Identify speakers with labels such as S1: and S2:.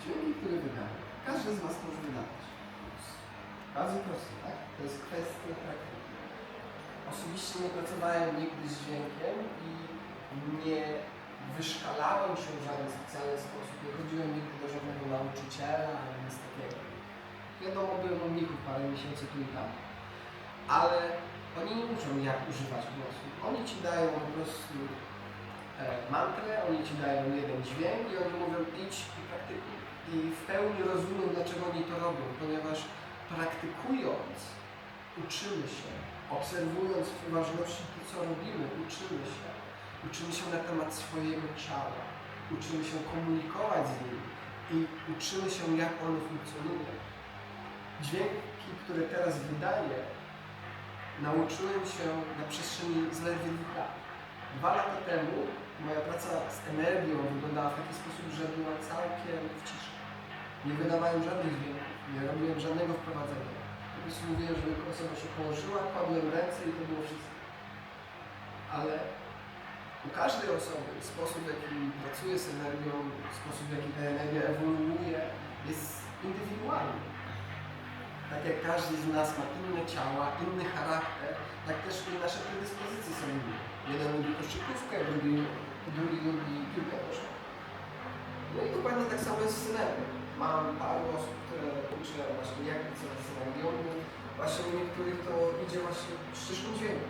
S1: Dźwięki, które wydaje. Każdy z Was może wydawać. Bardzo proste, tak? To jest kwestia praktyki. Osobiście nie pracowałem nigdy z dźwiękiem i nie wyszkalałem się w żaden specjalny sposób. Nie chodziłem nigdy do żadnego nauczyciela ani nic takiego. Wiadomo, byłem u mnichów parę miesięcy tu i tam. Ale oni nie uczą, jak używać głosu. Oni ci dają po prostu e, mantrę, oni ci dają jeden dźwięk i oni mówią idź i praktykuj. I w pełni rozumiem, dlaczego oni to robią, ponieważ praktykując uczymy się, obserwując w uważności to, co robimy, uczymy się. Uczymy się na temat swojego ciała, uczymy się komunikować z nim i uczymy się, jak ono funkcjonuje. Dźwięki, które teraz wydaję, nauczyłem się na przestrzeni zaledwie dwóch lat. Dwa lata temu moja praca z energią wyglądała w taki sposób, że była całkiem w ciszy. Nie wydawałem żadnych dźwięków, nie robiłem żadnego wprowadzenia. Po prostu mówiłem, żeby osoba się położyła, kładłem ręce i to było wszystko. Ale u każdej osoby sposób, w jaki pracuje z energią, sposób, w jaki ta energia ewoluuje, jest indywidualny. Tak jak każdy z nas ma inne ciała, inny charakter, tak też i nasze predyspozycje są inne. Jeden lubi koszykówkę, drugi, drugi lubi piłkę nożną. No i dokładnie tak samo jest z energią. Mam paru osób, które uczę właśnie jak pracować z energią, właśnie u niektórych to idzie właśnie ścieżką dźwięku.